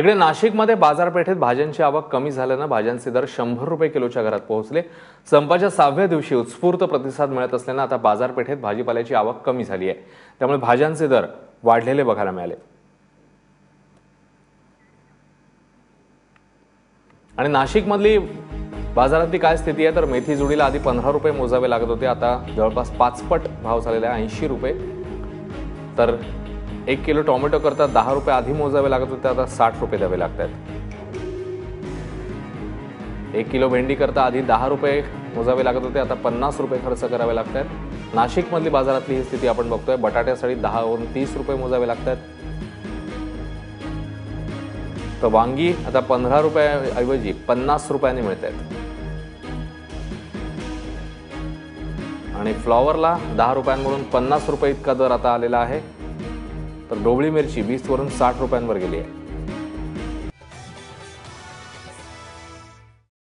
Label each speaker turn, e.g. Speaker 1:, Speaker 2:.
Speaker 1: तिकडे नाशिकमध्ये बाजारपेठेत भाज्यांची आवक कमी झाल्यानं भाज्यांचे दर शंभर रुपये किलोच्या घरात पोहोचले. संपाच्या सहाव्या दिवशी उत्स्फूर्त प्रतिसाद मिळत असल्यानं आता बाजारपेठेत भाजीपाल्याची आवक कमी झाली आहे. त्यामुळे भाज्यांचे दर वाढलेले बघायला मिळाले. आणि नाशिकमधली बाजारातली काय स्थिती आहे? तर मेथी जुडीला आधी पंधरा रुपये मोजावे लागत होते. आता जवळपास पाचपट भाव झालेला आहे. ऐंशी रुपये. तर एक किलो टोमॅटो करता दहा रुपये आधी मोजावे लागत होते आता साठ रुपये द्यावे लागत आहेत एक किलो भेंडी करता आधी दहा रुपये मोजावे लागत होते आता पन्नास रुपये खर्च करावे लागत आहेत नाशिकमधली बाजारातली ही स्थिती आपण बघतोय बटाट्यासाठी दहावरून तीस रुपये मोजावे लागत आहेत तर वांगी आता पंधरा रुपयाऐवजी पन्नास रुपयांनी मिळत आहेत आणि फ्लॉवरला दहा रुपयांवरून पन्नास रुपये इतका दर आता आलेला आहे. तर डोबळी मिरची वीसवरून साठ रुपयांवर गेली आहे.